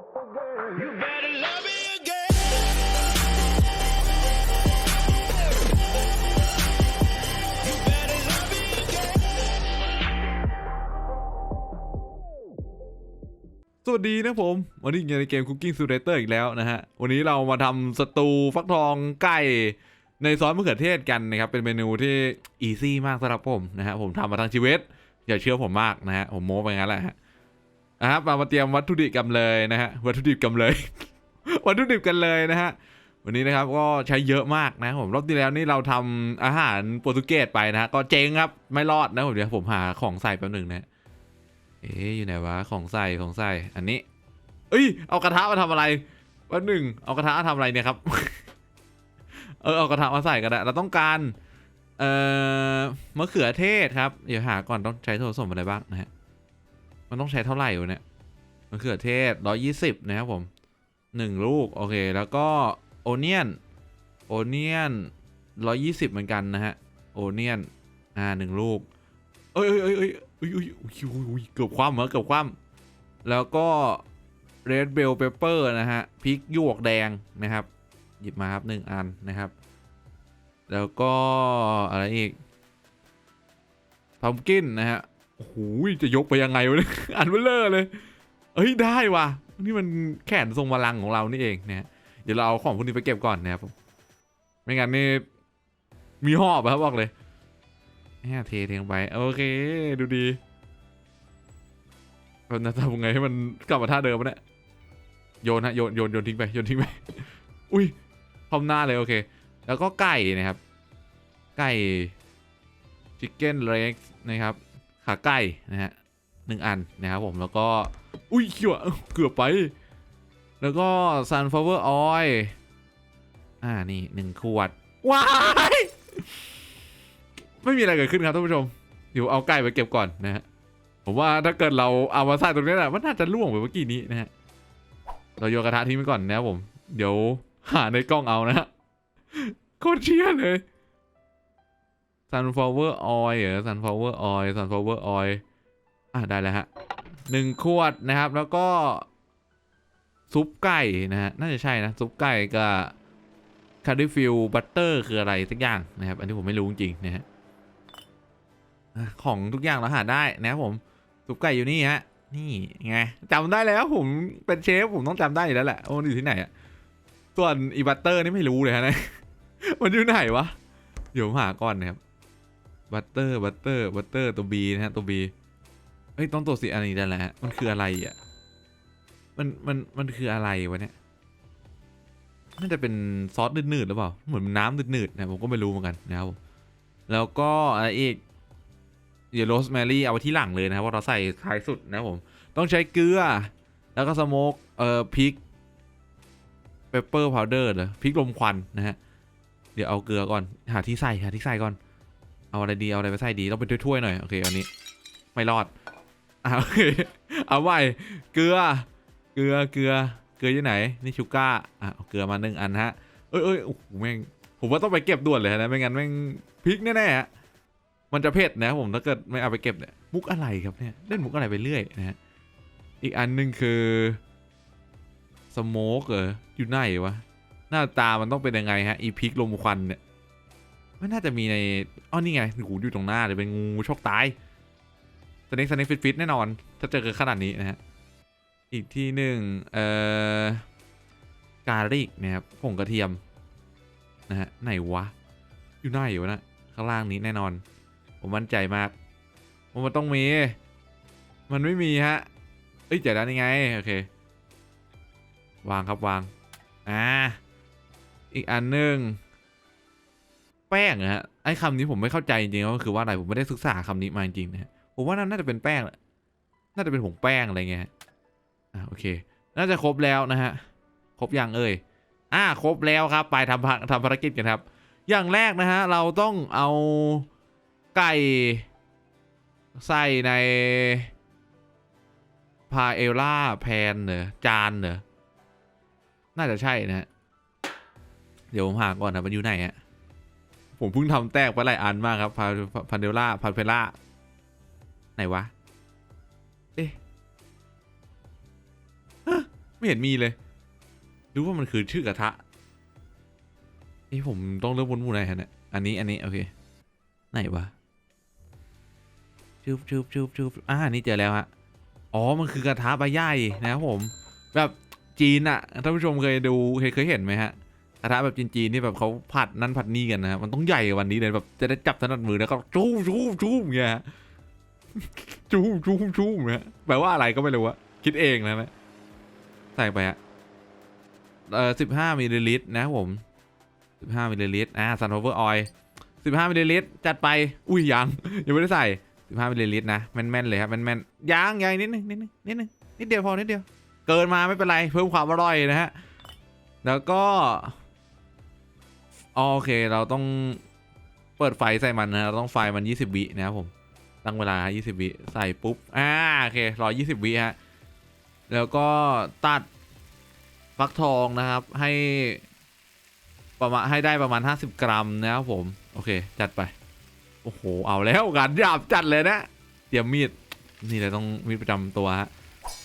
สวัสดีนะผม วันนี้อยู่ในเกม Cooking Simulator อีกแล้วนะฮะ วันนี้เรามาทำสตูฟักทองไก่ในซอสมะเขือเทศกันนะครับ เป็นเมนูที่อีซี่มากสำหรับผมนะฮะ ผมทำมาทั้งชีวิต อย่าเชื่อผมมากนะฮะ ผมโม้ไปงั้นแหละฮะ นะครับมามาเตรียมวัตถุดิบกันเลยนะฮะวัตถุดิบกันเลย วัตถุดิบกันเลยนะฮะวันนี้นะครับก็ใช้เยอะมากนะผมรอบที่แล้วนี่เราทำอาหารโปรตุเกสไปนะฮะก็เจ๊งครับไม่รอดนะผมเดี๋ยวผมหาของใส่แป๊บหนึ่งนะเอ๊อยู่ไหนวะของใส่ของใส่อันนี้ เอ้ยเอากระทะมาทำอะไรวันหนึ่งเอากระทะมาทำอะไรเนี่ยครับเออเอากระทะมาใส่กันได้เราต้องการเอ่อมะเขือเทศครับเดี๋ยวหาก่อนต้องใช้ส่วนผสมอะไรบ้างนะฮะ มันต้องใช้เท่าไหร่อยู่เนี่ยมะเขือเทศร้อยี่สิบนะครับผมหนึ่งลูก โอเค แล้วก็โอเนียนโอเนียนร้อยี่สิบเหมือนกันนะฮะโอเนียนอ่าหนึ่งลูก เอ้ยเอ้ยเอ้ยเอ้ยเอ้ยเอ้ยเกือบความเหรอเกือบความแล้วก็เรดเบลเปเปอร์นะฮะพริกหยวกแดงนะครับ หยิบมาครับหนึ่งอันนะครับ แล้วก็อะไรอีกพัมกินนะฮะ โอ้โหจะยกไปยังไงวะเนี่ยอันเบลเลอร์เลยเอ้ยได้ว่ะนี่มันแขนทรงพลังของเรานี่เองนะฮะเดี๋ยวเราเอาของพวกนี้ไปเก็บก่อนนะครับผมไม่งั้นนี่มีหอบครับบอกเลยแหมเทเทงไปโอเคดูดีเราจะทำไงให้มันกลับมาท่าเดิมวะเนี่ยโยนฮะโยนโยนโยนทิ้งไปโยนทิ้งไปอุ้ยพร้อมหน้าเลยโอเค แล้วก็ไก่นะครับ ไก่ชิคเก้นเล็กนะครับ ขาไก่นะฮะหนึ่งอันนะครับผมแล้วก็ อุ้ยเขียวเกือบไป แล้วก็ sunflower oil อ่านี่หนึ่งขวด ว้าย ไม่มีอะไรเกิดขึ้นครับท่านผู้ชมเดี๋ยวเอาไก่ไปเก็บก่อนนะฮะผมว่าถ้าเกิดเราเอามาใส่ตรงนี้แหละมันน่าจะล่วงไปเมื่อกี้นี้นะฮะเราโยนกระทะทิ้งไปก่อนนะครับผม เดี๋ยวหาในกล้องเอานะฮะโคตรเชี่ยเลย sunflower oil เหรอ sunflower oil sunflower oil อะได้แล้วฮะหนึ่งขวดนะครับ แล้วก็ ซุปไก่นะฮะน่าจะใช่นะ ซุปไก่กับคาร์ดิฟิลบัตเตอร์คืออะไรสักอย่างนะครับ อันนี้ผมไม่รู้จริงนะฮะของทุกอย่างเราหาได้นะครับผมซุปไก่อยู่นี่ฮะนี่ไงจำได้แล้วผมเป็นเชฟผมต้องจำได้อยู่แล้วแหละว่ามันอยู่ที่ไหนอะส่วนอีบัตเตอร์นี่ไม่รู้เลยฮะนะมันอยู่ไหนวะเดี๋ยวหาก่อนนะครับ บัตเตอร์บัตเตอร์บัตเตอร์ตัวบีนะฮะตัวบีเฮ้ยต้องตัวสีอันนี้ได้แล้วฮะมันคืออะไรอะมันมันมันคืออะไรวะเนี่ยน่าจะเป็นซอสนืดๆหรือเปล่าเหมือนน้ำนืดๆนะผมก็ไม่รู้เหมือนกันนะครับผมแล้วก็อะไรอีกเดี๋ยวโรสแมรี่เอาไว้ที่หลังเลยนะครับว่าะเราใส่ท้ายสุดนะผม ต้องใช้เกลือ แล้วก็สโมกเอ่อพริกเปปเปอร์พาวเดอร์เหรอพริกลมควันนะฮะ เดี๋ยวเอาเกลือก่อน หาที่ใส่หาที่ใส่ก่อน เอาอะไรดี เอาอะไรไปใส่ดี ต้องเป็นถ้วยๆหน่อย โอเคอานี้ ไม่รอดอ่าโอเคเอาไว้เกลือ เกลือ เกลือ เกลืออยู่ไหน นี่ชูก้าอะเอาเกลือมาหนึ่งอันฮะ เอ้ยเอ้ยโอ้โหแม่ง ผมว่าต้องไปเก็บด่วนเลยนะ ไม่งั้นแม่งพริกแน่ๆฮะมันจะเผ็ดนะผม ถ้าเกิดไม่เอาไปเก็บเนี่ย มุกอะไรครับเนี่ย เล่นมุกอะไรไปเรื่อยนะฮะ อีกอันหนึ่งคือสโมกเหรออยู่ไหนวะ หน้าตามันต้องเป็นยังไงฮะ อีพิกลมควันเนี่ย ไม่น่าจะมีในอ้อนี่ไงหูอยู่ตรงหน้าเลยเป็นงูชกตายสเน็กสเน็กฟิตฟิตแน่นอน ถ้าเจอกันขนาดนี้นะฮะอีกที่หนึ่งเอ่อการิกนะครับผงกระเทียมนะฮะไหนวะ อยู่ไหนวะนะข้างล่างนี้แน่นอน ผมมั่นใจมากว่ามันต้องมี มันไม่มีฮะเอ้ยเจ๋งแล้วนี่ไงโอเควางครับวางอ่าอีกอันหนึ่ง แป้งนะฮะไอ้คำนี้ผมไม่เข้าใจจริงๆก็คือว่าอะไรผมไม่ได้ศึกษาคำนี้มาจริงนะฮะผมว่าน่าจะเป็นแป้งแหละน่าจะเป็นผงแป้งอะไรเงี้ยอ่าโอเค น่าจะครบแล้วนะฮะครบยังเอ่ยอ่าครบแล้วครับ ไปทำภาทำภารกิจกันครับ อย่างแรกนะฮะเราต้องเอาไก่ใส่ในพาเอลล่าแพนเหรอจานเหรอน่าจะใช่นะฮะเดี๋ยวผมหาก่อนนะมันอยู่ไหนอะ ผมเพิ่งทำแตกไปหลายอันมากครับพาพาเดล่าพาเพล่าไหนวะ เอ๊ะไม่เห็นมีเลยรู้ว่ามันคือชื่อกระทะนี่ผมต้องเริ่มวนหมู่ไหนฮะเนี่ยอันนี้อันนี้โอเค ไหนวะชุบชุบชุบชุบอ่านี่เจอแล้วฮะอ๋อมันคือกระทะใบใหญ่นะครับผม แบบจีนอะท่านผู้ชมเคยดูเคยเคยเห็นไหมฮะ กระทะแบบจีนๆนี่แบบเขาผัดนั่นผัดนี่กันนะมันต้องใหญ่กว่าวันนี้เลยแบบจะได้จับถนัดมือแล้วก็จู้จู้จู้อย่างเงี้ยจู้จู้จู้เนี่ยแปลว่าอะไรก็ไม่รู้อะคิดเองนะนะใส่ไปอะเอ่อสิบห้ามิลลิลิตรนะผมสิบห้ามิลลิลิตรอ่าซันโฟเวอร์ออยสิบห้ามิลลิลิตรจัดไป อุ้ยยัง ยังไม่ได้ใส่สิบห้ามิลลิลิตรนะแม่นๆเลยครับแม่นๆยังยังนิดนึงนิดนึงนิดนึงนิดเดียวพอนิดเดียว เกินมาไม่เป็นไรเพิ่มความอร่อยนะฮะแล้วก็ อ๋อโอเคเราต้องเปิดไฟใส่มันนะเราต้องไฟมัน 20 วินะครับผมตั้งเวลา 20 วิใส่ปุ๊บอ่าโอเครอ20 วิฮะแล้วก็ตัดฟักทองนะครับให้ประมาณให้ได้ประมาณ 50 กรัมนะครับผม โอเค จัดไป โอ้โห เอาแล้วกันหยาบจัดเลยนะเตรียมมีด นี่เลยต้องมีดประจำตัวฮะ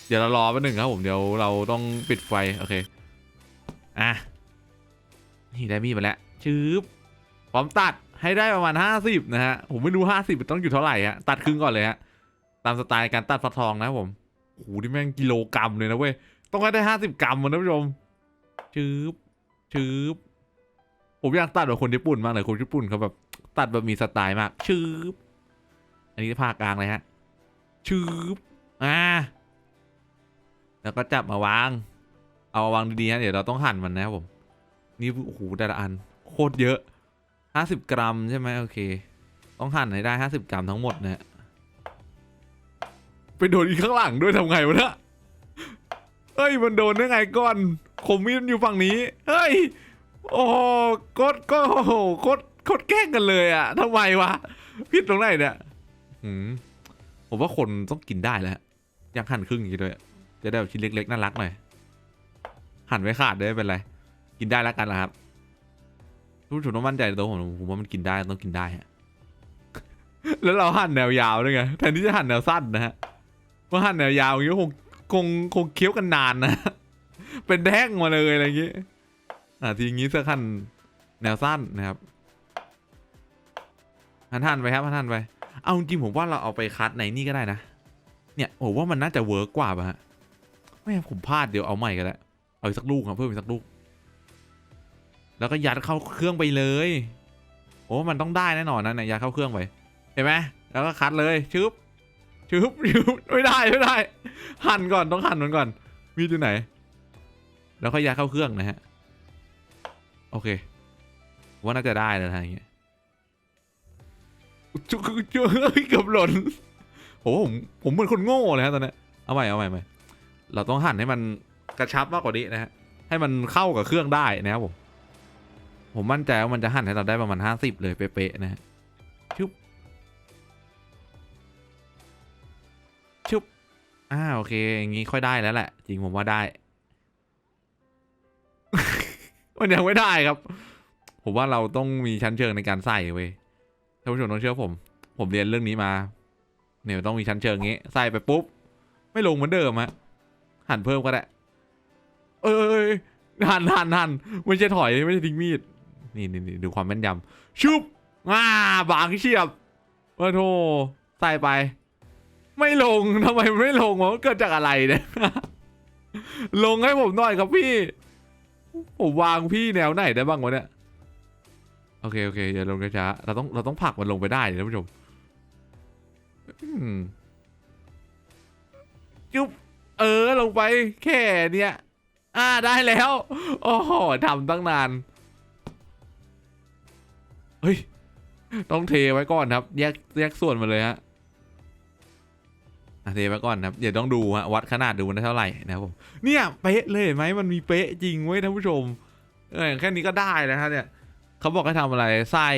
เดี๋ยวเรารอแป๊บหนึ่งครับผมเดี๋ยวเราต้องปิดไฟ โอเค อะ นี่ได้มีดมาแล้ว ชื้อมตัดให้ได้ประมาณ 50 นะฮะ ผมไม่รู้ 50มันต้องอยู่เท่าไหร่ฮะ ตัดครึ่งก่อนเลยฮะ ตามสไตล์การตัดฟักทองนะผมโอ้โหนี่แม่งกิโลกรัมเลยนะเว้ย ต้องให้ได้ 50 กรัมมันนะผู้ชมชืบชืบผมอยากตัดแบบคนญี่ปุ่นมากเลยคนญี่ปุ่นเขาแบบตัดแบบมีสไตล์มากชืบอันนี้ภาคกลางเลยฮะชืบอ่า แล้วก็จับมาวาง เอามาวางดีๆนะเดี๋ยวเราต้องหั่นมันนะครับผม นี่โอ้โหแต่ละอัน โคตรเยอะห้าสิบกรัมใช่ไหมโอเค ต้องหั่นให้ได้ห้าสิบกรัมทั้งหมดนะไปโดนอีกข้างหลังด้วยทำไงวะเนี่ยเฮ้ยมันโดนได้ไงก่อนคมมีดมันอยู่ฝั่งนี้เฮ้ยโอ้โคตรก็โหโคตรโคตรแกล้งกันเลยอะทำไมวะผิดตรงไหนเนี่ยผมว่าคนต้องกินได้แล้วอยากหั่นครึ่งอย่างนี้ด้วย จะได้แบบชิ้นเล็กๆน่ารักหน่อยหั่นไว้ขาดได้เป็นไร กินได้แล้วกันนะครับ ผู้ชมต้องมั่นใจในตัวผมผมว่ามันกินได้ต้องกินได้ฮะแล้วเราหั่นแนวยาวด้วยไงแทนที่จะหั่นแนวสั้นนะฮะว่าหั่นแนวยาวอย่างนี้คงคงคงเคี้ยวกันนานนะเป็นแท่งมาเลยอะไรอย่างงี้อ่าทีนี้สักหั่นแนวสั้นนะครับหั่นหั่นไปครับหั่นหั่นไป เอาจริงผมว่าเราเอาไปคัดในนี่ก็ได้นะ เนี่ยผมว่ามันน่าจะเวิร์กกว่าป่ะฮะไม่ผมพลาดเดี๋ยวเอาใหม่ก็ได้เอาอีกสักลูกครับเพิ่มอีกสักลูก แล้วก็ยัดเข้าเครื่องไปเลย โอ้มันต้องได้แน่นอนนะเนี่ยยัดเข้าเครื่องไปเห็นไหมแล้วก็คัดเลยชึบชึบชึบไม่ได้ไม่ได้ หั่นก่อนต้องหั่นมันก่อนมีดอยู่ไหน แล้วก็ยัดเข้าเครื่องนะฮะโอเคว่าน่าจะได้แล้วนะอย่างเงี้ยจุกจุกเกือบหล่นผมว่าผมผมเหมือนคนโง่เลยฮะตอนนี้เอาใหม่เอาใหม่ใหม่เราต้องหั่นให้มันกระชับมากกว่านี้นะฮะให้มันเข้ากับเครื่องได้นะครับผม ผมมั่นใจว่ามันจะหั่นให้เราได้ประมาณห้าสิบเลยเป๊ะๆนะฮะชุบชุบอ่าโอเค อย่างงี้ค่อยได้แล้วแหละ จริงผมว่าได้ มันยังไม่ได้ครับ ผมว่าเราต้องมีชั้นเชิงในการใส่เว้ยท่านผู้ชมต้องเชื่อผม ผมเรียนเรื่องนี้มา เนี่ยต้องมีชั้นเชิงงี้ ใส่ไปปุ๊บ ไม่ลงเหมือนเดิมฮะหั่นเพิ่มก็ได้ เอ้ยหันหันหันไม่ใช่ถอยไม่ใช่ทิ้งมีด นี่นี่นี่ดูความแม่นยำชุบอ่าบางเฉียบโอ้โธใส่ไป ไม่ลงทำไมไม่ลงวะมันเกิดจากอะไรเนี่ยลงให้ผมหน่อยครับพี่ ผมวางพี่แนวไหนได้บ้างวะเนี่ยโอเคโอเคอย่าลงช้าเราต้องเราต้องผลักมันลงไปได้นะท่านผู้ชมจุ๊บเออลงไปแค่เนี้ยอ่าได้แล้ว โอ้โหทำตั้งนาน ฮ้ย ต้องเทไว้ก่อนครับ แยกแยกส่วนมาเลยฮะเทไว้ก่อนครับ เดี๋ยวต้องดูฮะวัดขนาดดูมันได้เท่าไหร่นะครับผม เนี่ยเป๊ะเลยเห็นไหมมันมีเป๊ะจริงเว้ยท่านผู้ชมเออแค่นี้ก็ได้นะฮะเนี่ยเขาบอกให้ทำอะไรใส่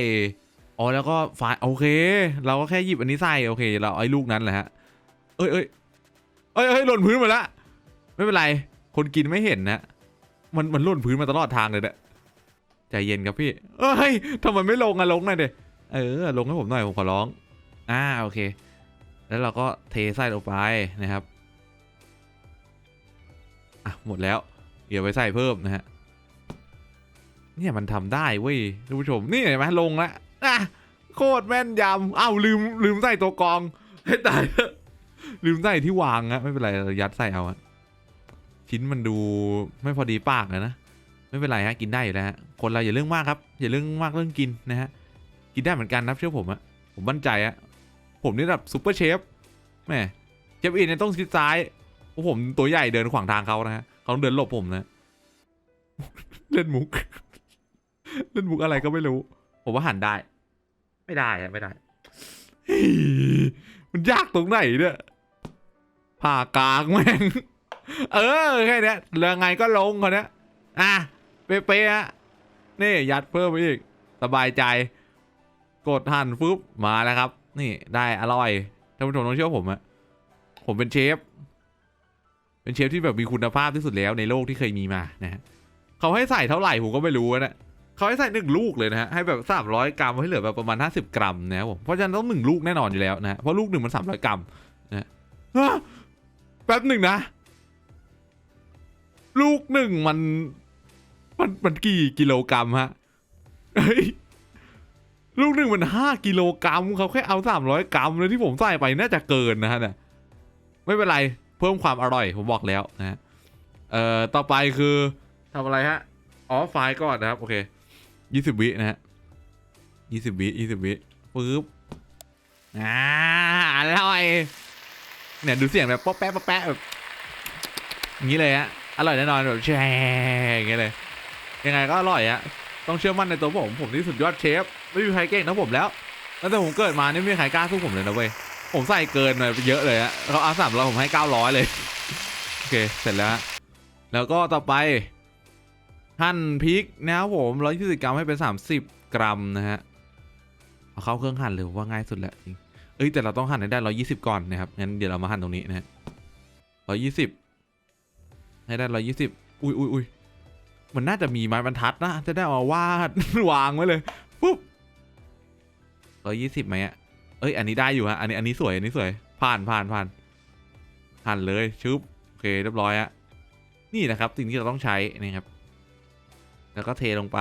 อ๋อแล้วก็ฝาโอเค เราก็แค่หยิบอันนี้ใส่โอเค เราไอ้ลูกนั้นแหละฮะ เอ้ยเอ้ยเอ้ยเอ้ยหล่นพื้นมดละไม่เป็นไร คนกินไม่เห็นนะมันมันหล่นพื้นมาตลอดทางเลยเนี่ย ใจเย็นครับพี่ เอ้ยทำไมไม่ลงอะลงหน่อยเดเออ ลงให้ผมหน่อยผมขอร้อง อ่าโอเค แล้วเราก็เทไส้ลงไปนะครับ อะหมดแล้ว เดี๋ยวไปใส่เพิ่มนะฮะ เนี่ยมันทำได้เว้ยท่านผู้ชม นี่เห็นไหมลงแล้วอะโคตรแม่นยำอ้าวลืมลืมใส่ตัวกรองให้ตายเถอะลืมใส่ที่วางอะไม่เป็นไรยัดใส่เอาอะชิ้นมันดูไม่พอดีปากอะนะ ไม่เป็นไรฮะกินได้อยู่แล้วฮะคนเราอย่าเรื่องมากครับอย่าเรื่องมากเรื่องกินนะฮะกินได้เหมือนกันนะเชื่อผมอะผมมั่นใจอะผมนี่แบบซูเปอร์เชฟแหม่เชฟอินเนี่ยต้องชิดซ้ายเพราะผมตัวใหญ่เดินขวางทางเขานะฮะเขาต้องเดินหลบผมนะ เล่นมุก เล่นมุกอะไรก็ไม่รู้ ผมว่าหันได้ ไม่ได้อะไม่ได้เฮ้ยมันยากตรงไหนเนี่ยผ่ากลางแม่งเออแค่นี้ยเรื่อไงก็ลงคนเนี้ยอะ เป๊ะๆฮะนี่ยัดเพิ่มไปอีก สบายใจ กดหั่นฟึบมาแล้วครับ นี่ได้อร่อยท่านผู้ชมต้องเชื่อผมอะผมเป็นเชฟ เป็นเชฟที่แบบมีคุณภาพที่สุดแล้วในโลกที่เคยมีมานะฮะเขาให้ใส่เท่าไหร่ผมก็ไม่รู้นะเขาให้ใส่หนึ่งลูกเลยนะฮะให้แบบสามร้อยกรัมให้เหลือแบบประมาณห้าสิบกรัมนะผมเพราะฉะนั้นต้องหนึ่งลูกแน่นอนอยู่แล้วนะเพราะลูกหนึ่งมันสามร้อยกรัมนะแป๊บหนึ่งนะ ลูกหนึ่งมัน มันมันกี่กิโลกรัมฮะเฮ้ยลูกหนึ่งมันห้ากิโลกรัมเขาแค่เอาสามร้อยกรัมเลยที่ผมใส่ไปน่าจะเกินนะฮะเนี่ยไม่เป็นไรเพิ่มความอร่อยผมบอกแล้วนะฮะเอ่อต่อไปคือทำอะไรฮะอ๋อไฟล์ก่อนนะครับโอเคยี่สิบวินะฮะยี่สิบวิยี่สิบวิปึ๊บอ่าอร่อยเนี่ยดูเสียงแบบป๊อปแป๊ะป๊อปแป๊ะแบบอย่างนี้เลยฮะอร่อยแน่นอนแบบแช่อย่างเงี้ยเลย ยังไงก็อร่อยอะต้องเชื่อมั่นในตัวผมผมนี่สุดยอดเชฟไม่มีใครเก่งเท่าผมแล้วตั้งแต่ผมเกิดมานี่ไม่มีใครกล้าสู้ผมเลยนะเว้ยผมใส่เกินไปเยอะเลยอะเขาเอาสามเร้อยผมให้เก้าร้อยเลยโอเคเสร็จแล้ว แล้วก็ต่อไปหั่นพริกนะครับผมร้อยยี่สิบกรัมให้เป็นสามสิบกรัมนะฮะเอาเข้าเครื่องหั่นเลยว่าง่ายสุดแหล้วจริงเอ้ยแต่เราต้องหั่นให้ได้ร้อยยี่สิบก่อนนะครับงั้นเดี๋ยวเรามาหั่นตรงนี้นะฮะร้อยยี่สิบให้ได้ร้อยยี่สิบอุ้ยอุ้ยอุ้ย มันน่าจะมีไม้บรรทัดนะจะได้เอามาวาด วางไว้เลยปุ๊บร้อยยี่สิบไหมอะเอ้ย อันนี้ได้อยู่ฮะอันนี้อันนี้สวยอันนี้สวยผ่านผ่านผ่านผ่านเลยชึบโอเคเรียบร้อยฮะนี่นะครับสิ่งที่เราต้องใช้นะครับ แล้วก็เทลงไป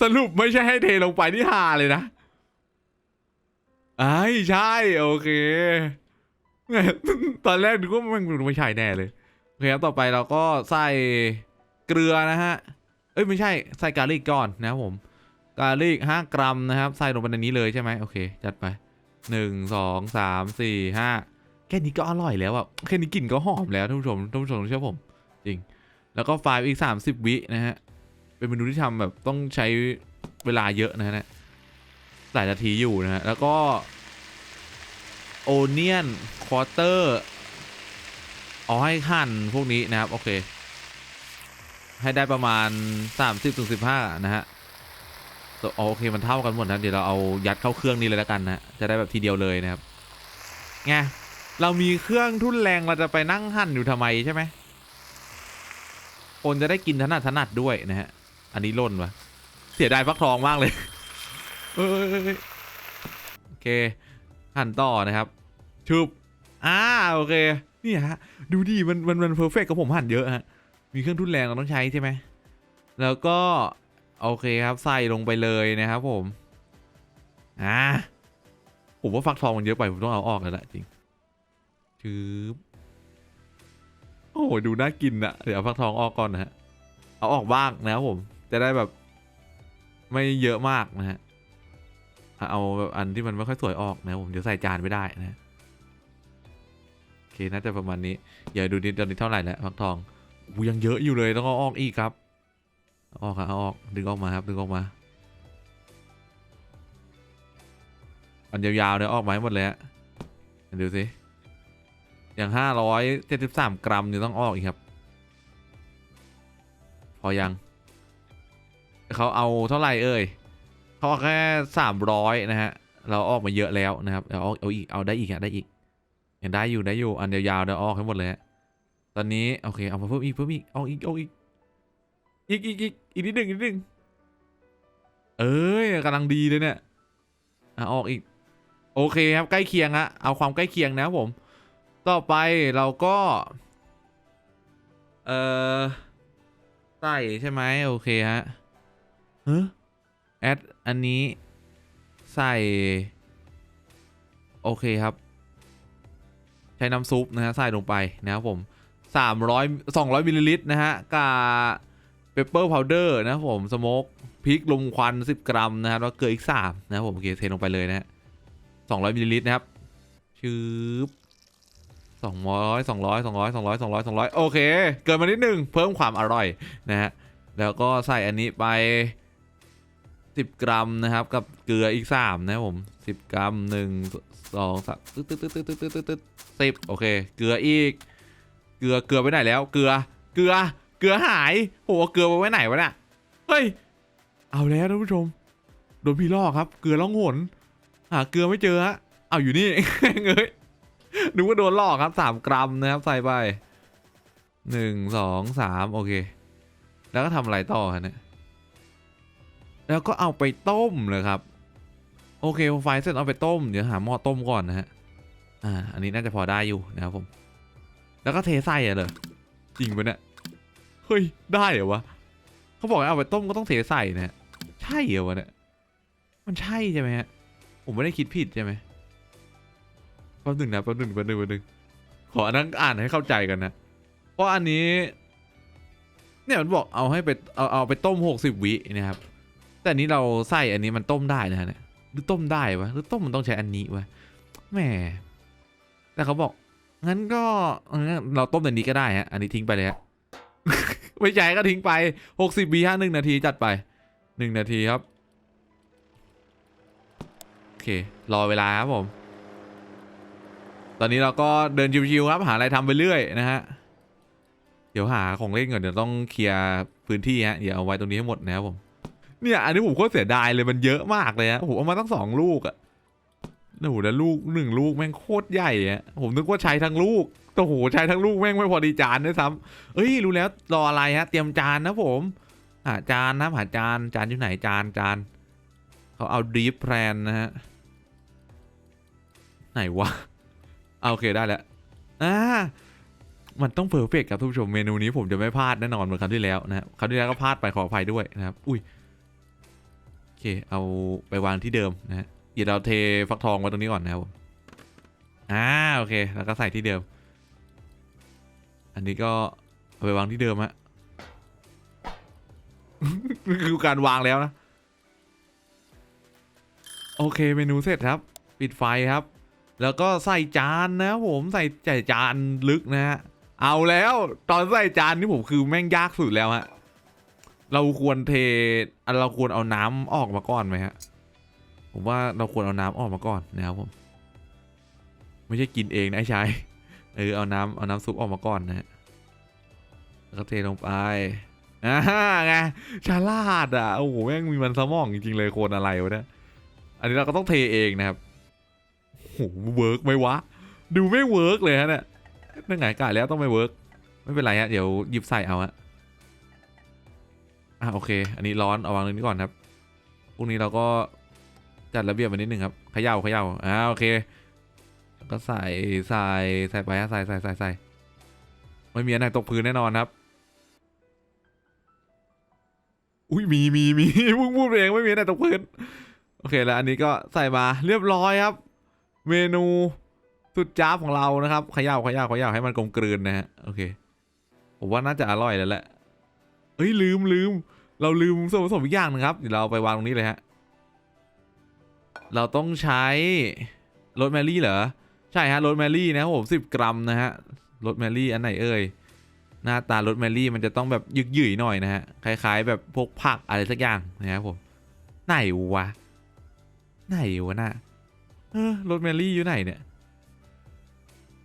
สรุปไม่ใช่ให้เทลงไปที่หาเลยนะไอ้ใช่โอเคตอนแรกนึกว่ามันไม่ใช่แน่เลยโอเคครับต่อไปเราก็ใส่ เกลือนะฮะ เอ้ยไม่ใช่ใส่กาลิกก่อนนะครับผม กาลิกห้ากรัมนะครับใส่ลงไปในนี้เลยใช่ไหมโอเค จัดไปหนึ่งสองสามสี่ห้าแค่นี้ก็อร่อยแล้วอะแค่นี้กลิ่นก็หอมแล้วท่านผู้ชมท่านผู้ชมเชื่อผมจริง แล้วก็ไฟล์อีก30วินะฮะ เป็นเมนูที่ทำแบบต้องใช้เวลาเยอะนะฮะหลายนาทีอยู่นะฮะ แล้วก็โอเนียนควอเตอร์เอาให้หั่นพวกนี้นะครับ โอเค ให้ได้ประมาณ 30ถึง15นะฮะโอเคมันเท่ากันหมดนะเดี๋ยวเราเอายัดเข้าเครื่องนี้เลยแล้วกันนะจะได้แบบทีเดียวเลยนะครับไงเรามีเครื่องทุ่นแรงเราจะไปนั่งหั่นอยู่ทำไมใช่ไหมคนจะได้กินถนัดถนัดด้วยนะฮะ อันนี้ล่นวะเสียดายฟักทองมากเลยเอยโอเค หั่นต่อนะครับชุบอ่าโอเค นี่ฮะ ดูดิมันมันมันเพอร์เฟกกับผมหั่นเยอะฮะ มีเครื่องทุนแรงเราต้องใช้ใช่ไหม แล้วก็ โอเคครับใส่ลงไปเลยนะครับผม อ่า ผมว่าฟักทองมันเยอะไปผมต้องเอาออกแล้วแหละจริงชืบโอ้โหดูน่ากินอะเดี๋ยวเอาฟักทองออกก่อนนะฮะ เอาออกบ้างนะครับผม จะได้แบบ ไม่เยอะมากนะฮะ เอาแบบอันที่มันไม่ค่อยสวยออกนะครับผมเดี๋ยวใส่จานไม่ได้นะโอเคน่าจะประมาณนี้ อย่าดูดิตอนนี้เท่าไหร่แล้วฟักทอง อูยังเยอะอยู่เลยต้องเอาออกอีกครับออกครับออกดึงออกมาครับดึงออกมา อันยาวๆเนี่ยออกมาให้หมดเลยฮะดูสิอย่างห้าร้อยเจ็ดสิบสามกรัมเนี่ยต้องออกอีกครับ พอยังเขาเอาเท่าไหร่เอ่ยเขาเอาแค่สามร้อยนะฮะเราออกมาเยอะแล้วนะครับเอาเอาอีกเอาได้อีกอะได้อีกยังได้อยู่ได้อยู่อันยาวๆเดี๋ยวออกให้หมดเลยฮะ ตอนนี้ โอเค เอามาเพิ่มอีกเพิ่มอีกเอาอีกเอาอีกอีกอีกอีกอีกนิดหนึ่งอีกนิดหนึ่งเอ้ยกำลังดีเลยเนี่ยอะออกอีก โอเคครับใกล้เคียงฮะเอาความใกล้เคียงนะผม ต่อไปเราก็ เอ่อใส่ใช่ไหมโอเคฮะเฮ้แอดอันนี้ใส่ โอเคครับ ใช้น้ำซุปนะฮะใส่ลงไปนะครับผม 300 200มิลลิลิตรนะฮะกาเปปเปอร์พาวเดอร์นะผมสโมกพริกลมควัน 10 กรัมนะครับแล้วเกลืออีก 3 นะผมโอเคเทลงไปเลยนะฮะ200มิลลิลิตรนะครับชืบ200 200 200 200 200 200 โอเค เกินมานิดนึง เพิ่มความอร่อยนะฮะ แล้วก็ใส่อันนี้ไป 10 กรัมนะครับ กับเกลืออีก 3 นะผม 10 กรัม 1 2 3ตึ๊ดตึ๊ดตึ๊ดตึ๊ดตึ๊ดตึ๊ดสิบโอเค เกลืออีก เกลือเกลือไปไหนแล้ว เกลือ เกลือ เกลือหายโหเกลือไปไว้ไหนวะเนี่ยเฮ้ย เอาแล้วท่านผู้ชม โดนพี่ล่อกครับ เกลือล่องหนหาเกลือไม่เจอฮะเอาอยู่นี่เงยนึกว่าโดนล่อกครับสามกรัมนะครับใส่ไปหนึ่งสองสามโอเค แล้วก็ทำอะไรต่อฮะเนี่ยแล้วก็เอาไปต้มเลยครับ โอเคไฟเสร็จเอาไปต้ม เดี๋ยวหาหม้อต้มก่อนนะฮะอ่าอันนี้น่าจะพอได้อยู่นะครับผม แล้วก็เทใส่อะเลยจริงปะเนี่ยเฮ้ยได้เหรอวะเขาบอกเอาไปต้มก็ต้องเทใส่นะใช่เหรอวะเนี่ยมันใช่ใช่ไหมฮะผมไม่ได้คิดผิดใช่ไหมแป๊บหนึ่งนะแป๊บหนึ่งแป๊บหนึ่งแป๊บหนึ่งขอนั่งอ่านให้เข้าใจกันนะเพราะอันนี้ เนี่ยมันบอกเอาให้ไปเอาเอาไปต้มหกสิบวินะครับ แต่อันนี้เราใส่อันนี้มันต้มได้นะฮะเนี่ยหรือต้มได้วะหรือต้มมันต้องใช้อันนี้วะแหมแต่เขาบอก งั้นก็เราต้มอันนี้ก็ได้ฮะ อันนี้ทิ้งไปเลยฮะ ไม่ใช่ก็ทิ้งไปหกสิบวิห้าหนึ่งนาทีจัดไปหนึ่งนาทีครับ โอเค รอเวลาครับผม ตอนนี้เราก็เดินชิวๆครับ หาอะไรทำไปเรื่อยนะฮะ เดี๋ยวหาของเล่นก่อนเดี๋ยวต้องเคลียร์พื้นที่ฮะ เดี๋ยวเอาไว้ตรงนี้ให้หมดนะครับผม เนี่ย อันนี้ผมโคตรเสียดายเลยมันเยอะมากเลยฮะผมเอามาตั้งสองลูกอะ โอ้โหแล้วลูกหนึ่งลูกแม่งโคตรใหญ่อะผมนึกว่าใช้ทั้งลูกโอ้โหใช้ทั้งลูกแม่งไม่พอดีจานด้วยซ้ำเอ้ยรู้แล้วรออะไรฮะ เตรียมจานนะผมหาจานนะหาจานจานอยู่ไหนจานจานเขาเอาดีฟแพลนนะฮะไหนวะเอาโอเคได้แล้วอ่ามันต้องเพอร์เฟกครับทุกผู้ชมเมนูนี้ผมจะไม่พลาดแน่นอนเหมือนครั้งที่แล้วนะฮะครั้งที่แล้วก็พลาดไปขออภัยด้วยนะครับ อุ้ยโอเคเอาไปวางที่เดิมนะฮะ เดี๋ยวเราเทฟักทองไว้ตรงนี้ก่อนนะครับผมอ่าโอเค แล้วก็ใส่ที่เดิม อันนี้ก็เอาไปวางที่เดิมฮะคือการวางแล้วนะ โอเคเมนูเสร็จครับ ปิดไฟครับ แล้วก็ใส่จานนะผมใส่ใส่จานลึกนะฮะเอาแล้วตอนใส่จานนี่ผมคือแม่งยากสุดแล้วฮะเราควรเทอะเราควรเอาน้ำออกมาก่อนไหมฮะ ผมว่าเราควรเอาน้ำออกมาก่อนนะครับผมไม่ใช่กินเองนะไอ้ชายเออเอาน้ำเอาน้ำซุปออกมาก่อนนะฮะแล้วก็เทลงไปอ่าไงฉลาดอะโอ้โหแม่งมีมันสมองจริงๆเลยคนอะไรวะเนี่ยอันนี้เราก็ต้องเทเองนะครับโอ้โหเวิร์กไหมวะ ดูไม่เวิร์กเลยฮะเนี่ยนั่งไงกะแล้วต้องไม่เวิร์กไม่เป็นไรฮะเดี๋ยวหยิบใส่เอาฮะอะโอเค อันนี้ร้อนเอาวางตรงนี้ก่อนครับพวกนี้เราก็ จัดระเบียบมานิดนึงครับเขย่าเขย่าอ่าโอเค ก็ใส่ใส่ใส่ไปฮะใส่ใส่ใส่ใส่ไม่มีอันไหนตกพื้นแน่นอนครับ อุ้ยมีมีมีพูดพูดเองไม่มีอันไหนตกพื้นโอเคแล้วอันนี้ก็ใส่มาเรียบร้อยครับ เมนูสุดจ้าบของเรานะครับขย่าขย่าขย่าให้มันกลมกลืนนะฮะโอเคผมว่าน่าจะอร่อยแล้วแหละเอ้ยลืมลืม เราลืมส่วนผสมอีกอย่างนึงครับเดี๋ยวเราไปวางตรงนี้เลยฮะ เราต้องใช้โรสแมรี่เหรอ ใช่ฮะโรสแมรี่นะครับผมสิบกรัมนะฮะโรสแมรี่อันไหนเอ่ย หน้าตาโรสแมรี่มันจะต้องแบบยึกหยืยหน่อยนะฮะ คล้าย ๆ แบบพวกผักอะไรสักอย่างนะครับผม ไหนวะ ไหนวะน่ะเออโรสแมรี่อยู่ไหนเนี่ย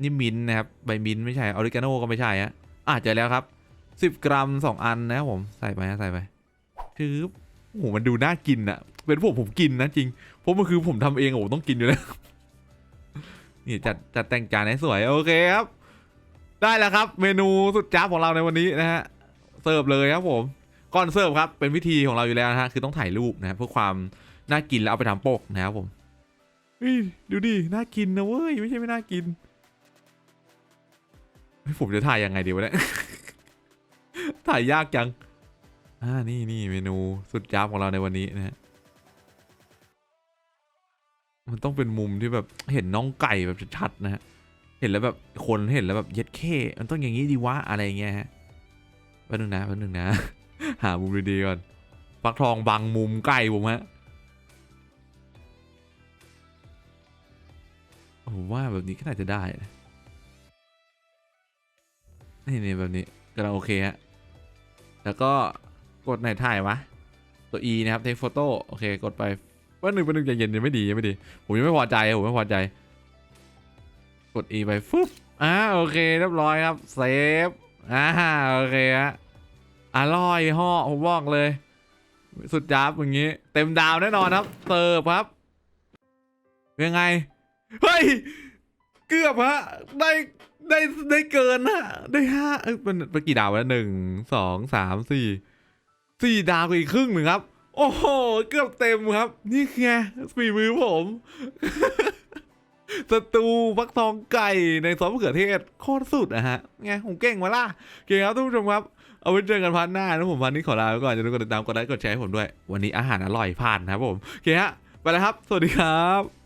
นี่มินนะครับ ใบมินไม่ใช่ ออริกาโนก็ไม่ใช่ฮะอะเจอแล้วครับสิบกรัมสองอันนะครับผม ใส่ไปนะใส่ไปคือโอ้โหมันดูน่ากินอะ เป็นผมผมกินนะจริงเพราะมันคือผมทำเองโอะผมต้องกินอยู่แล้วนี่จัดจัดแต่งจานให้สวยโอเคครับ ได้แล้วครับ เมนูสุดจ้าของเราในวันนี้นะฮะเสิร์ฟเลยครับผมก่อนเสิร์ฟครับเป็นวิธีของเราอยู่แล้วนะฮะคือต้องถ่ายรูปนะเพื่อความน่ากินแล้วเอาไปทำโปกนะครับผมดูดิน่ากินนะเว้ยไม่ใช่ไม่น่ากินผมจะถ่ายยังไงดีวะเนี่ยถ่ายยากจัง อ่า นี่นี่เมนูสุดยอดของเราในวันนี้นะฮะ มันต้องเป็นมุมที่แบบเห็นน้องไก่แบบชัดๆนะฮะ เห็นแล้วแบบคนเห็นแล้วแบบเย็ดเข้มันต้องอย่างนี้ดีวะอะไรเงี้ยฮะแป๊บนึงนะแป๊บนึงนะ หามุมดีๆก่อนฟักทองบังมุมไก่ผมฮะผมว่าแบบนี้ก็น่าจะได้นะนี่นี่แบบนี้กำลังโอเคฮะ แล้วก็กดไหนถ่ายวะ ตัว E นะครับ take photo โอเค กดไป ว่าหนึ่งวันหนึ่งใจเย็นยังไม่ดียังไม่ดี ผมยังไม่พอใจผมไม่พอใจ กด E ไปฟึบอ่าโอเคเรียบร้อยครับเซฟอ่าโอเคฮะอร่อยห่อผมบอกเลย สุดจับอย่างงี้ เต็มดาวแน่นอนครับเสิร์ฟครับยังไงเฮ้ยเกือบฮะได้ได้ได้เกินฮะได้ห้าเอ้ยมันเป็นกี่ดาวแล้วหนึ่งสองสามสี่สี่ดาวกับอีกครึ่งหนึ่งครับ โอ้โห เกือบเต็มครับ นี่ไงฝีมือผมสตูฟักทองไก่ในซอสมะเขือเทศโคตรสุดนะฮะไงผมเก่งมาล่ะเก่งครับทุกผู้ชมครับ เอาไว้เจอกันพันหน้านะผมพันนี้ขอลาไปก่อนอย่าลืมกดติดตามกดไลค์กดแชร์ให้ผมด้วย วันนี้อาหารอร่อยผ่านนะครับผมโอเคฮะไปแล้วครับ สวัสดีครับ